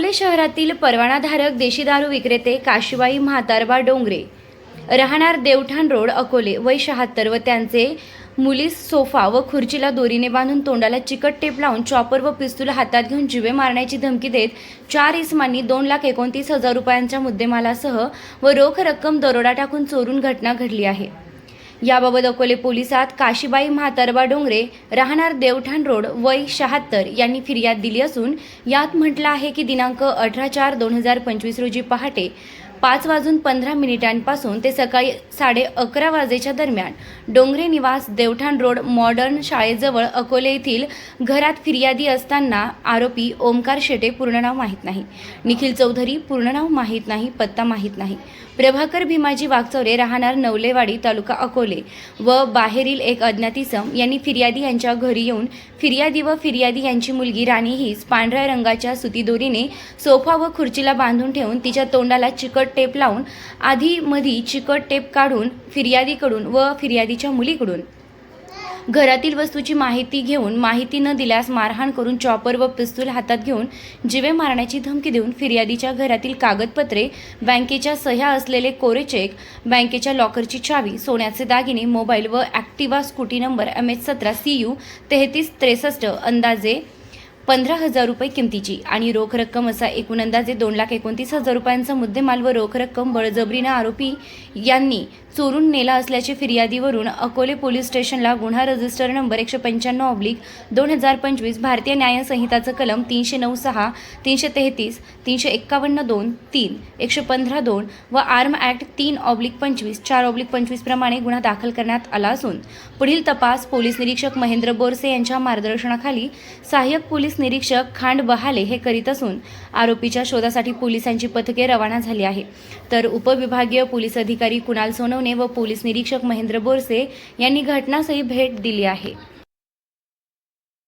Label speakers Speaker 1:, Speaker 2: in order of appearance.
Speaker 1: पुणे शहरातील परवानाधारक देशी दारू विक्रेते काशीबाई म्हातारबा डोंगरे राहणार देवठाण रोड अकोले वय शहात्तर व त्यांचे मुलीस सोफा व खुर्चीला दोरीने बांधून तोंडाला चिकट टेप लावून चॉपर व पिस्तूल हातात घेऊन जिवे मारण्याची धमकी देत चार इसमांनी दोन लाख एकोणतीस हजार रुपयांच्या मुद्देमालासह व रोख रक्कम दरोडा टाकून चोरून घटना घडली आहे. याबाबत अकोले पोलिसात काशीबाई म्हातारबा डोंगरे राहणार देवठाण रोड वय शहात्तर यांनी फिर्याद दिली असून यात म्हटलं आहे की दिनांक अठरा चार दोन हजार पंचवीस रोजी पहाटे पाच वाजून पंधरा मिनिटांपासून ते सकाळी साडे अकरा वाजेच्या दरम्यान डोंगरे निवास देवठाण रोड मॉडर्न शाळेजवळ अकोले येथील घरात फिर्यादी असताना आरोपी ओमकार शेटे पूर्ण नाव माहीत नाही. निखिल चौधरी पूर्ण नाव माहीत नाही पत्ता माहीत नाही. प्रभाकर भीमाजी वागचौरे राहणार नवलेवाडी तालुका अकोले व बाहेरील एक अज्ञात इसम यांनी फिर्यादी यांच्या घरी येऊन फिर्यादी व फिर्यादी यांची मुलगी राणी हीच पांढऱ्या रंगाच्या सुतीदोरीने सोफा व खुर्चीला बांधून ठेवून तिच्या तोंडाला चिकट टेप लावून आधी मधी चिकट टेप काढून फिर्यादीकडून व फिर्यादीच्या मुलीकडून. घरातील वस्तूची माहिती घेऊन माहिती न दिल्यास मारहाण करून चॉपर व पिस्तूल हातात घेऊन जिवे मारण्याची धमकी देऊन फिर्यादीच्या घरातील कागदपत्रे बँकेच्या सह्या असलेले कोरे चेक बँकेच्या लॉकरची चावी सोन्याचे दागिने मोबाईल व Activa scooty number M H सतरा सी यू तेहतीस त्रेसष्ट अंदाजे पंधरा हजार रुपये किमतीची. आणि रोख रक्कम असा एकूण अंदाजे दोन लाख एकोणतीस हजार रुपयांचा मुद्देमाल व रोख रक्कम बळजबरीनं आरोपी यांनी चोरून नेला असल्याचे फिर्यादीवरून अकोले पोलीस स्टेशनला गुन्हा रजिस्टर नंबर एकशे पंच्याण्णव ऑब्लिक दोन हजार पंचवीस भारतीय न्यायसंहिताचं कलम तीनशे नऊ सहा तीनशे तेहतीस तीनशे एक्कावन्न दोन तीन एकशे पंधरा दोन व आर्म ॲक्ट तीन ऑब्लिक पंचवीस चार ऑब्लिक पंचवीस प्रमाणे गुन्हा दाखल करण्यात आला असून पुढील तपास पोलीस निरीक्षक महेंद्र बोरसे यांच्या मार्गदर्शनाखाली सहाय्यक पोलीस निरीक्षक खांड बहाले हे करीत असून आरोपीच्या शोधासाठी पोलिसांची पथके रवाना झाली आहे. तर उपविभागीय पोलीस अधिकारी कुणाल सोनवणे व पोलीस निरीक्षक महेंद्र बोरसे यांनी घटनास्थळी भेट दिली आहे.